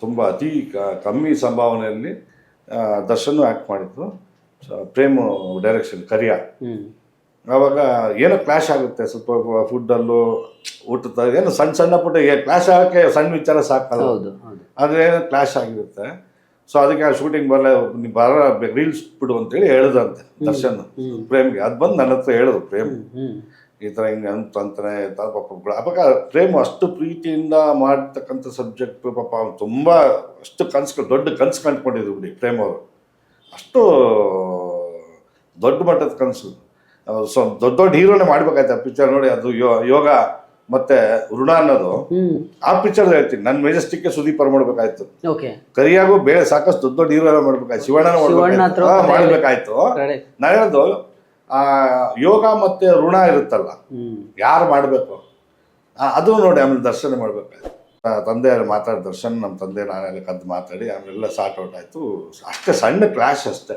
ತುಂಬ ಅತಿ ಕ- ಕಮ್ಮಿ ಸಂಭಾವನೆಯಲ್ಲಿ ದರ್ಶನ್ ಆ್ಯಕ್ಟ್ ಮಾಡಿದ್ರು. ಪ್ರೇಮ್ ಡೈರೆಕ್ಷನ್ ಕರಿಯ. ಆವಾಗ ಏನೋ ಕ್ಲಾಶ್ ಆಗುತ್ತೆ ಸ್ವಲ್ಪ ಫುಡ್ಡಲ್ಲೂ ಊಟದ ಏನೋ ಸಣ್ಣ ಸಣ್ಣ ಪುಟ್ಟ ಕ್ಲಾಶ್ ಆಗೋಕ್ಕೆ ಸಣ್ಣ ವಿಚಾರ ಸಾಕಲ್ಲ. ಆದರೆ ಏನೋ ಕ್ಲಾಶ್ ಆಗಿರುತ್ತೆ. ಸೊ ಅದಕ್ಕೆ ಆ ಶೂಟಿಂಗ್ ಬರಲ್ಲ ನೀವು ಬರ ರೀಲ್ಸ್ ಬಿಡು ಅಂತೇಳಿ ಹೇಳಿದಂತೆ ದರ್ಶನ್. ಪ್ರೇಮ್ಗೆ. ಅದು ಬಂದು ನನ್ನ ಹತ್ರ ಹೇಳಿದ್ರು ಪ್ರೇಮ್. ಈ ಥರ ಹಿಂಗೆ ಅಂತ ಅಂತಾನೆ ತಾ ಪಾಪ ಅವಾಗ ಪ್ರೇಮ್ ಅಷ್ಟು ಪ್ರೀತಿಯಿಂದ ಮಾಡ್ತಕ್ಕಂಥ ಸಬ್ಜೆಕ್ಟ್ ಪಾಪ ಅವ್ನು ತುಂಬ ಅಷ್ಟು ಕನ್ಸು ದೊಡ್ಡ ಕನ್ಸು ಕಂಡ್ಕೊಂಡಿದ್ರು ಬಿಡಿ ಪ್ರೇಮ್ ಅವರು. ಅಷ್ಟು ದೊಡ್ಡ ಮಟ್ಟದ ಕನಸು. ಸೊ ದೊಡ್ಡ ದೊಡ್ಡ ಹೀರೋನೇ ಮಾಡ್ಬೇಕಾಯ್ತು ಆ ಪಿಕ್ಚರ್ ನೋಡಿ ಅದು ಯೋ- ಯೋಗ. ಮತ್ತೆ ಋಣ ಅನ್ನೋದು ಆ ಪಿಕ್ಚರ್ ಹೇಳ್ತೀನಿ. ನನ್ನ ಮೆಜೆಸ್ಟಿಕ್ಗೆ ಸುದೀಪ್ ಅವ್ರು ಮಾಡ್ಬೇಕಾಯ್ತು. ಕರಿಯಾಗೂ ಬೇರೆ ಸಾಕಷ್ಟು ದೊಡ್ಡ ದೊಡ್ಡ ಹೀರೋ ಮಾಡ್ಬೇಕಾಯ್ತು. ಶಿವಣ್ಣ ಮಾಡ್ಬೇಕಾಯ್ತು. ನಾನು ಹೇಳೋದು ಆ ಯೋಗ ಮತ್ತೆ ಋಣ ಇರುತ್ತಲ್ಲ ಯಾರು ಮಾಡಬೇಕು? ಅದು ನೋಡಿ ಆಮೇಲೆ ದರ್ಶನ ಮಾಡ್ಬೇಕಾಯ್ತು. ತಂದೆ ಮಾತಾಡಿ ದರ್ಶನ್ ನಮ್ಮ ತಂದೆ ನಾನೆಲ್ಲ ಕದ್ದು ಮಾತಾಡಿ ಆಮೇಲೆ ಸಾರ್ಟ್ ಔಟ್ ಆಯ್ತು. ಅಷ್ಟೇ ಸಣ್ಣ ಕ್ಲಾಶ್ ಅಷ್ಟೇ.